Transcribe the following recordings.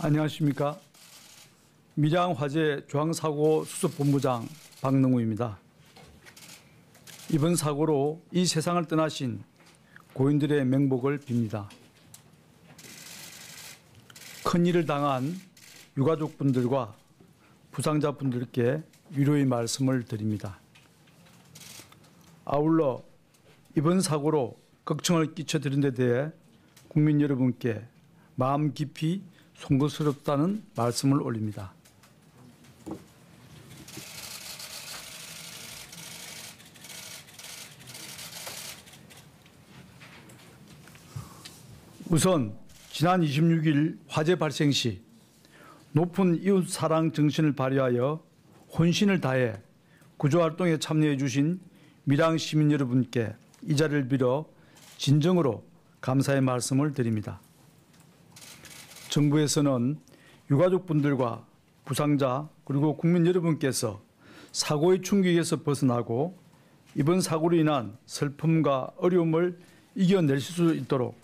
안녕하십니까. 밀양 화재 중앙사고 수습본부장 박능우입니다. 이번 사고로 이 세상을 떠나신 고인들의 명복을 빕니다. 큰 일을 당한 유가족분들과 부상자분들께 위로의 말씀을 드립니다. 아울러 이번 사고로 걱정을 끼쳐드린 데 대해 국민 여러분께 마음 깊이 송구스럽다는 말씀을 올립니다. 우선 지난 26일 화재 발생 시 높은 이웃 사랑 정신을 발휘하여 혼신을 다해 구조 활동에 참여해 주신 밀양 시민 여러분께 이 자리를 빌어 진정으로 감사의 말씀을 드립니다. 정부에서는 유가족분들과 부상자 그리고 국민 여러분께서 사고의 충격에서 벗어나고 이번 사고로 인한 슬픔과 어려움을 이겨낼 수 있도록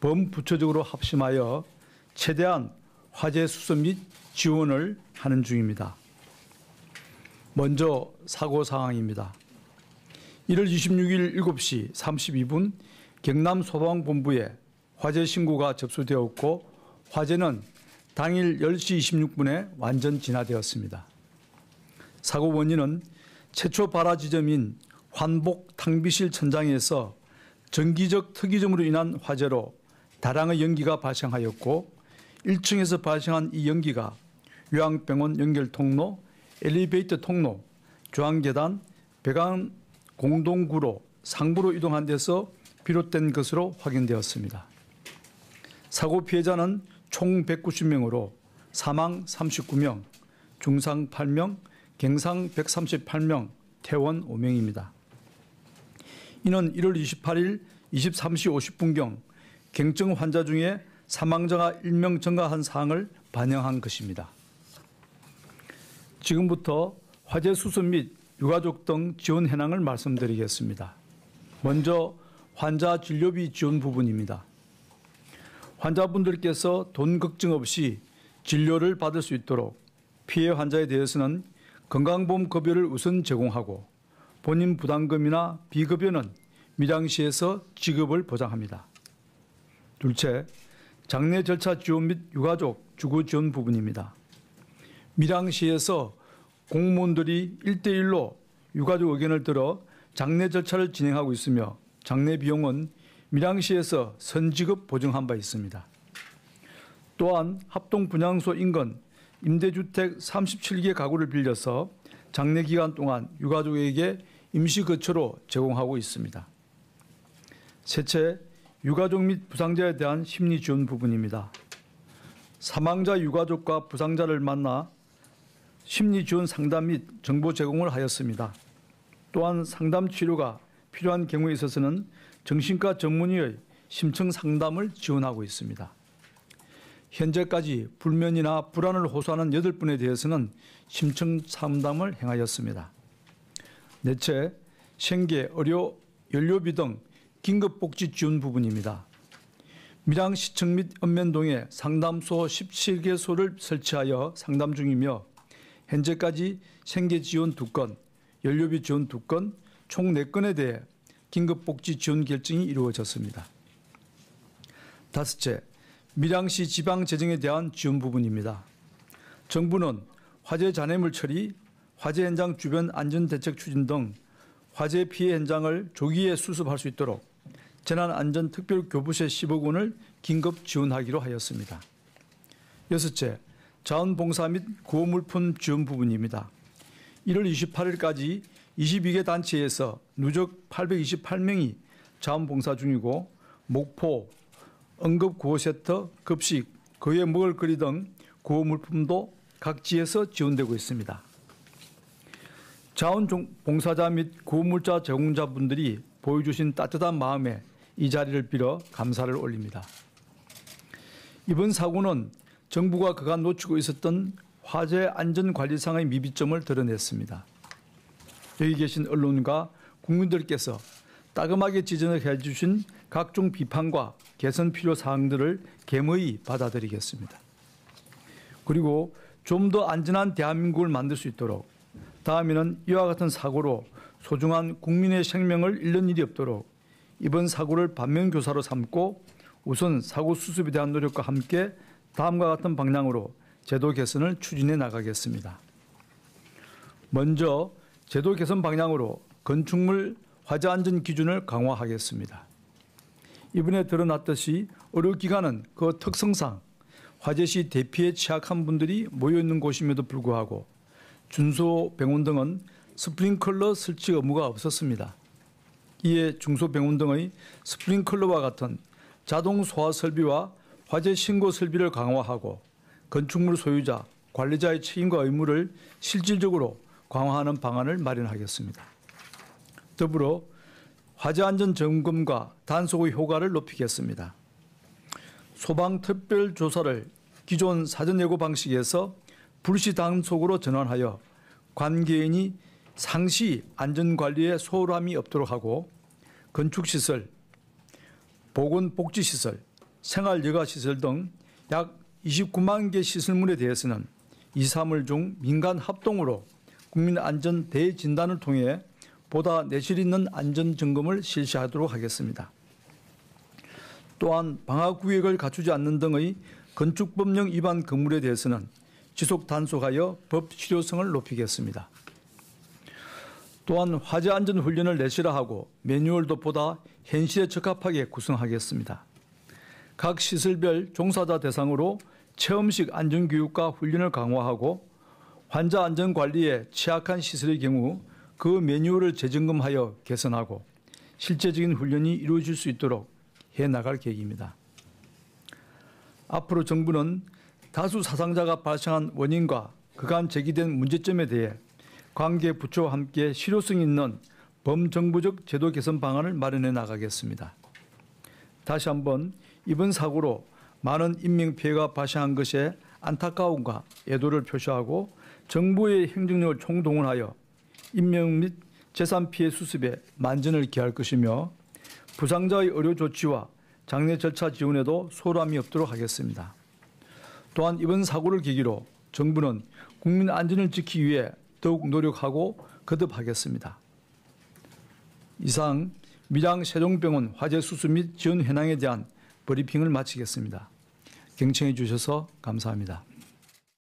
범부처적으로 합심하여 최대한 화재 수습 및 지원을 하는 중입니다. 먼저 사고 상황입니다. 1월 26일 7시 32분 경남 소방본부에 화재 신고가 접수되었고 화재는 당일 10시 26분에 완전 진화되었습니다. 사고 원인은 최초 발화 지점인 환복 탕비실 천장에서 전기적 특이점으로 인한 화재로 다량의 연기가 발생하였고 1층에서 발생한 이 연기가 요양병원 연결 통로, 엘리베이터 통로, 중앙계단, 배관 공동구로 상부로 이동한 데서 비롯된 것으로 확인되었습니다. 사고 피해자는 총 190명으로 사망 39명, 중상 8명, 갱상 138명, 퇴원 5명입니다. 이는 1월 28일 23시 50분경 경증 환자 중에 사망자가 1명 증가한 사항을 반영한 것입니다. 지금부터 화재 수습 및 유가족 등 지원 현황을 말씀드리겠습니다. 먼저 환자 진료비 지원 부분입니다. 환자분들께서 돈 걱정 없이 진료를 받을 수 있도록 피해 환자에 대해서는 건강보험 급여를 우선 제공하고 본인 부담금이나 비급여는 밀양시에서 지급을 보장합니다. 둘째, 장례 절차 지원 및 유가족 주거 지원 부분입니다. 밀양시에서 공무원들이 1대1로 유가족 의견을 들어 장례 절차를 진행하고 있으며 장례 비용은 밀양시에서 선지급 보증한 바 있습니다. 또한 합동 분양소 인근 임대주택 37개 가구를 빌려서 장례 기간 동안 유가족에게 임시 거처로 제공하고 있습니다. 셋째, 유가족 및 부상자에 대한 심리 지원 부분입니다. 사망자 유가족과 부상자를 만나 심리 지원 상담 및 정보 제공을 하였습니다. 또한 상담 치료가 필요한 경우에 있어서는 정신과 전문의의 심층 상담을 지원하고 있습니다. 현재까지 불면이나 불안을 호소하는 8분에 대해서는 심층 상담을 행하였습니다. 넷째, 생계, 의료, 연료비 등 긴급복지 지원 부분입니다. 밀양시청 및 읍면동에 상담소 17개소를 설치하여 상담 중이며 현재까지 생계 지원 2건, 연료비 지원 2건, 총 4건에 대해 긴급복지 지원 결정이 이루어졌습니다. 다섯째, 밀양시 지방재정에 대한 지원 부분입니다. 정부는 화재 잔해물 처리, 화재 현장 주변 안전대책 추진 등 화재 피해 현장을 조기에 수습할 수 있도록 재난안전특별교부세 10억 원을 긴급 지원하기로 하였습니다. 여섯째, 자원봉사 및 구호물품 지원 부분입니다. 1월 28일까지 22개 단체에서 누적 828명이 자원봉사 중이고 목포, 응급구호센터, 급식, 그외 먹을거리 등 구호물품도 각지에서 지원되고 있습니다. 자원봉사자 및 구호물자 제공자분들이 보여주신 따뜻한 마음에 이 자리를 빌어 감사를 올립니다. 이번 사고는 정부가 그간 놓치고 있었던 화재 안전관리상의 미비점을 드러냈습니다. 여기 계신 언론과 국민들께서 따끔하게 지적을 해주신 각종 비판과 개선 필요 사항들을 개의 받아들이겠습니다. 그리고 좀 더 안전한 대한민국을 만들 수 있도록 다음에는 이와 같은 사고로 소중한 국민의 생명을 잃는 일이 없도록 이번 사고를 반면교사로 삼고 우선 사고 수습에 대한 노력과 함께 다음과 같은 방향으로 제도 개선을 추진해 나가겠습니다. 먼저 제도 개선 방향으로 건축물 화재 안전 기준을 강화하겠습니다. 이번에 드러났듯이 의료 기관은 그 특성상 화재 시 대피에 취약한 분들이 모여 있는 곳임에도 불구하고 중소병원 등은 스프링클러 설치 의무가 없었습니다. 이에 중소병원 등의 스프링클러와 같은 자동 소화 설비와 화재 신고 설비를 강화하고 건축물 소유자, 관리자의 책임과 의무를 실질적으로 강화하는 방안을 마련하겠습니다. 더불어 화재 안전 점검과 단속의 효과를 높이겠습니다. 소방 특별 조사를 기존 사전 예고 방식에서 불시 단속으로 전환하여 관계인이 상시 안전 관리에 소홀함이 없도록 하고 건축 시설, 보건 복지 시설, 생활 여가 시설 등 약 29만 개 시설물에 대해서는 2, 3월 중 민간 합동으로 국민 안전 대진단을 통해 보다 내실 있는 안전 점검을 실시하도록 하겠습니다. 또한 방화 구역을 갖추지 않는 등의 건축법령 위반 건물에 대해서는 지속 단속하여 법 실효성을 높이겠습니다. 또한 화재 안전 훈련을 내실화하고 매뉴얼도 보다 현실에 적합하게 구성하겠습니다. 각 시설별 종사자 대상으로 체험식 안전 교육과 훈련을 강화하고 환자 안전 관리에 취약한 시설의 경우 그 매뉴얼을 재점검하여 개선하고 실제적인 훈련이 이루어질 수 있도록 해 나갈 계획입니다. 앞으로 정부는 다수 사상자가 발생한 원인과 그간 제기된 문제점에 대해 관계 부처와 함께 실효성 있는 범정부적 제도 개선 방안을 마련해 나가겠습니다. 다시 한번 이번 사고로 많은 인명 피해가 발생한 것에 안타까움과 애도를 표시하고 정부의 행정력을 총동원하여 인명 및 재산 피해 수습에 만전을 기할 것이며 부상자의 의료 조치와 장례 절차 지원에도 소홀함이 없도록 하겠습니다. 또한 이번 사고를 계기로 정부는 국민 안전을 지키기 위해 더욱 노력하고 거듭하겠습니다. 이상 밀양 세종병원 화재 수습 및 지원 현황에 대한 브리핑을 마치겠습니다. 경청해 주셔서 감사합니다.